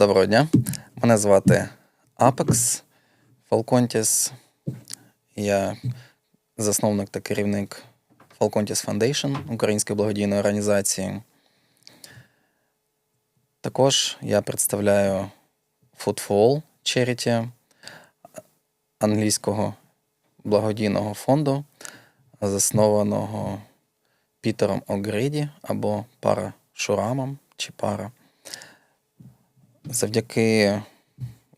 Доброго дня. Мене звати Apex Falcontis. Я засновник та керівник Falcontis Foundation української благодійної організації. Також я представляю Food for Charity англійського благодійного фонду, заснованого Пітером Огреді або Пара Шурамом чи Пара. Завдяки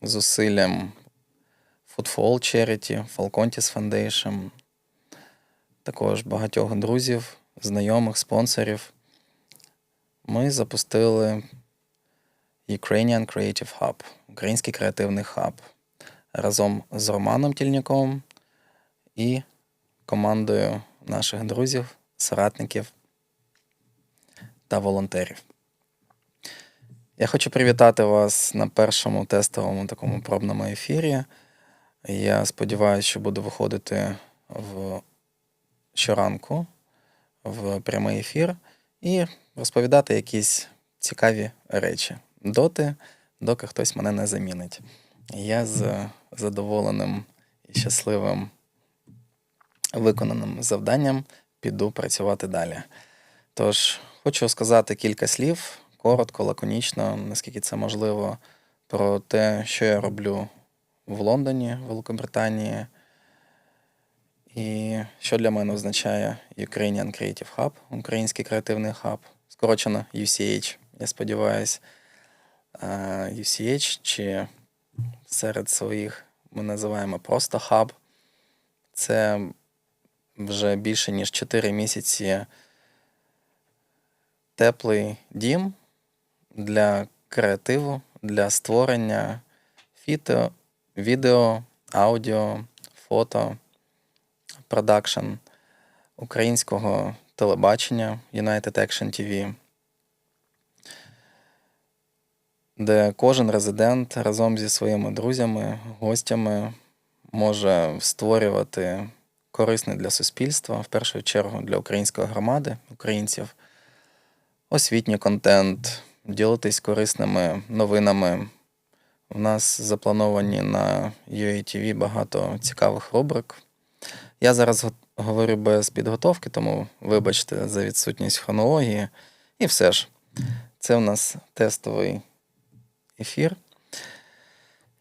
зусиллям Food for All Charity, Falcontis Foundation, також багатьох друзів, знайомих, спонсорів, ми запустили Ukrainian Creative Hub, Український креативний хаб разом з Романом Тільняком і командою наших друзів, соратників та волонтерів. Я хочу привітати вас на першому тестовому такому пробному ефірі. Я сподіваюся, що буду виходити в щоранку в прямий ефір і розповідати якісь цікаві речі доти, доки хтось мене не замінить. Я з задоволеним і щасливим виконаним завданням піду працювати далі. Тож, хочу сказати кілька слів коротко, лаконічно, наскільки це можливо, про те, що я роблю в Лондоні, Великобританії, і що для мене означає Ukrainian Creative Hub, Український креативний хаб, скорочено UCH, я сподіваюся, UCH, чи серед своїх ми називаємо просто хаб. Це вже більше ніж 4 місяці теплий дім, для креативу, для створення фіто, відео, аудіо, фото, продакшн українського телебачення United Action TV, де кожен резидент разом зі своїми друзями, гостями може створювати корисний для суспільства, в першу чергу для української громади, українців, освітній контент ділитись корисними новинами. У нас заплановані на UATV багато цікавих рубрик. Я зараз говорю без підготовки, тому вибачте за відсутність хронології. І все ж, це у нас тестовий ефір.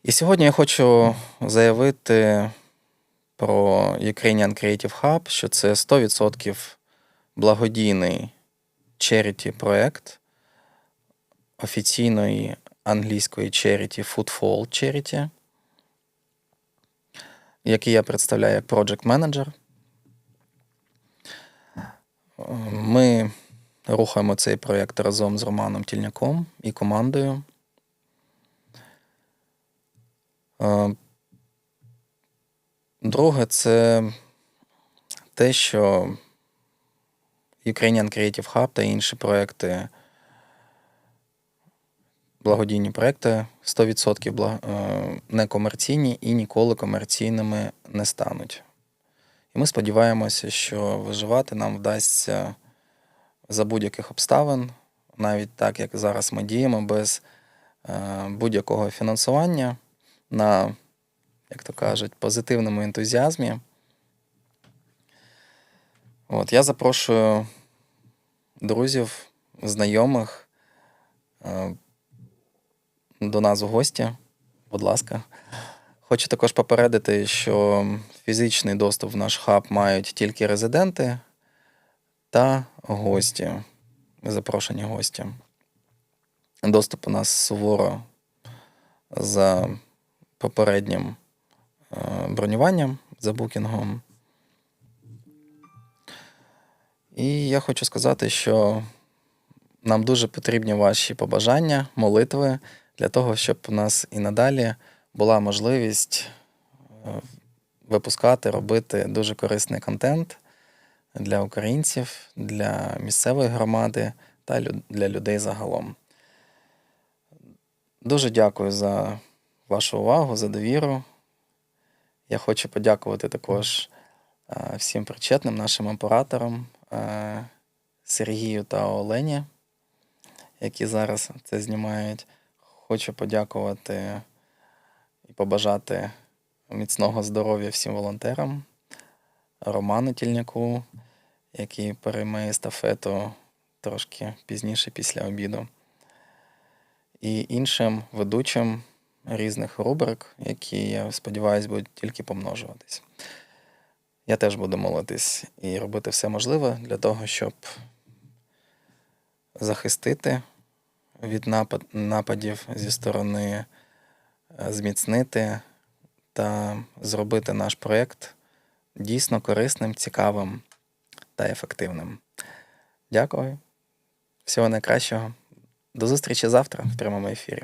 І сьогодні я хочу заявити про Ukrainian Creative Hub, що це 100% благодійний charity проект офіційної англійської charity Food for All Charity, який я представляю як Project Manager. Ми рухаємо цей проєкт разом з Романом Тільняком і командою. Друге, це те, що Ukrainian Creative Hub та інші проекти благодійні проекти 100% е, некомерційні і ніколи комерційними не стануть. І ми сподіваємося, що виживати нам вдасться за будь-яких обставин, навіть так, як зараз ми діємо, без е, будь-якого фінансування на, як то кажуть, позитивному ентузіазмі. От, Я запрошую друзів, знайомих е, до нас у гості. Будь ласка. Хочу також попередити, що фізичний доступ в наш хаб мають тільки резиденти та гості, запрошені гості. Доступ у нас суворо за попереднім е, бронюванням за букінгом. І я хочу сказати, що нам дуже потрібні ваші побажання, молитви для того, щоб у нас і надалі була можливість е, випускати, робити дуже корисний контент для українців, для місцевої громади та для людей загалом. Дуже дякую за вашу увагу, за довіру. Я хочу подякувати також е, всім причетним нашим операторам е, Сергію та Олені, які зараз це знімають. Хочу подякувати і побажати міцного здоров'я всім волонтерам, Роману Тільняку, який перейме естафету трошки пізніше після обіду, і іншим ведучим різних рубрик, які, я сподіваюся, будуть тільки помножуватись. Я теж буду молитись і робити все можливе для того, щоб захистити від напад, нападів зі сторони, е, зміцнити та зробити наш проєкт дійсно корисним, цікавим та ефективним. Дякую. Всього найкращого. До зустрічі завтра в прямому ефірі.